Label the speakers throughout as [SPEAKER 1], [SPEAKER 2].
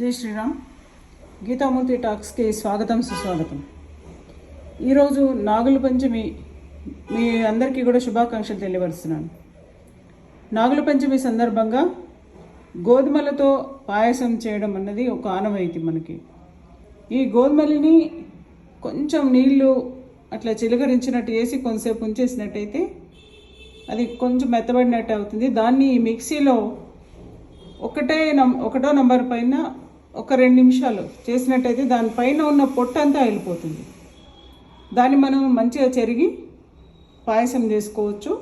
[SPEAKER 1] జై శ్రీరామ్. గీతామూర్తి టాక్స్కి స్వాగతం సుస్వాగతం. ఈరోజు నాగుల పంచమి మీ అందరికీ కూడా శుభాకాంక్షలు తెలియపరుస్తున్నాను. నాగుల పంచమి సందర్భంగా గోధుమలతో పాయసం చేయడం అన్నది ఒక ఆనవాయితీ మనకి. ఈ గోధుమలని కొంచెం నీళ్ళు అట్లా చిలకరించినట్టు వేసి కొంతసేపు ఉంచేసినట్టయితే అది కొంచెం మెత్తబడినట్టు అవుతుంది. దాన్ని మిక్సీలో ఒకటే నం ఒకటో నంబర్ పైన ఒక రెండు నిమిషాలు చేసినట్టయితే దానిపైన ఉన్న పొట్టు అంతా వెళ్ళిపోతుంది. దాన్ని మనం మంచిగా చెరిగి పాయసం చేసుకోవచ్చు.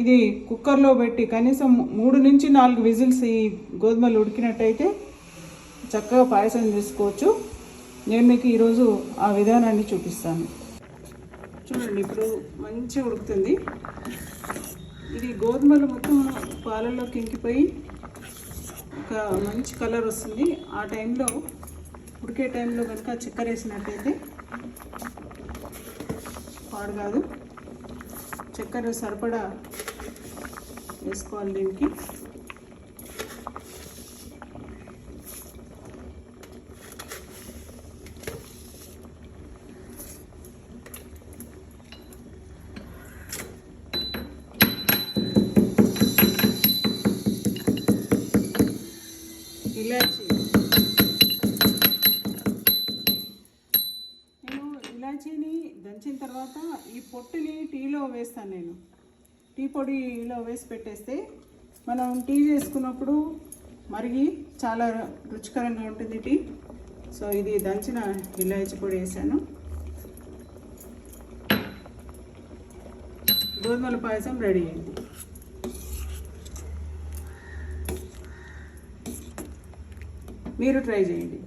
[SPEAKER 1] ఇది కుక్కర్లో పెట్టి కనీసం మూడు నుంచి నాలుగు విజిల్స్ ఈ గోధుమలు ఉడికినట్టయితే చక్కగా పాయసం చేసుకోవచ్చు. నేను మీకు ఈరోజు ఆ విధానాన్ని చూపిస్తాను. చూడండి ఇప్పుడు మంచిగా ఉడుకుతుంది. ఇది గోధుమలు మొత్తం పాలల్లోకి ఇంకిపోయి ఒక మంచి కలర్ వస్తుంది. ఆ టైంలో ఉడికే టైంలో కనుక చక్కెర వేసినట్టయితే పాడు కాదు. చక్కెర సరిపడా వేసుకోవాలి దీనికి. ఇలాచి. నేను ఇలాచీని దంచిన తర్వాత ఈ పొట్టుని టీలో వేస్తాను నేను. టీ పొడిలో వేసి పెట్టేస్తే మనం టీ చేసుకున్నప్పుడు మరిగి చాలా రుచికరంగా ఉంటుంది టీ. సో ఇది దంచిన ఇలాచి పొడి వేసాను. గోధుమల పాయసం రెడీ అయింది. మీరు ట్రై చేయండి.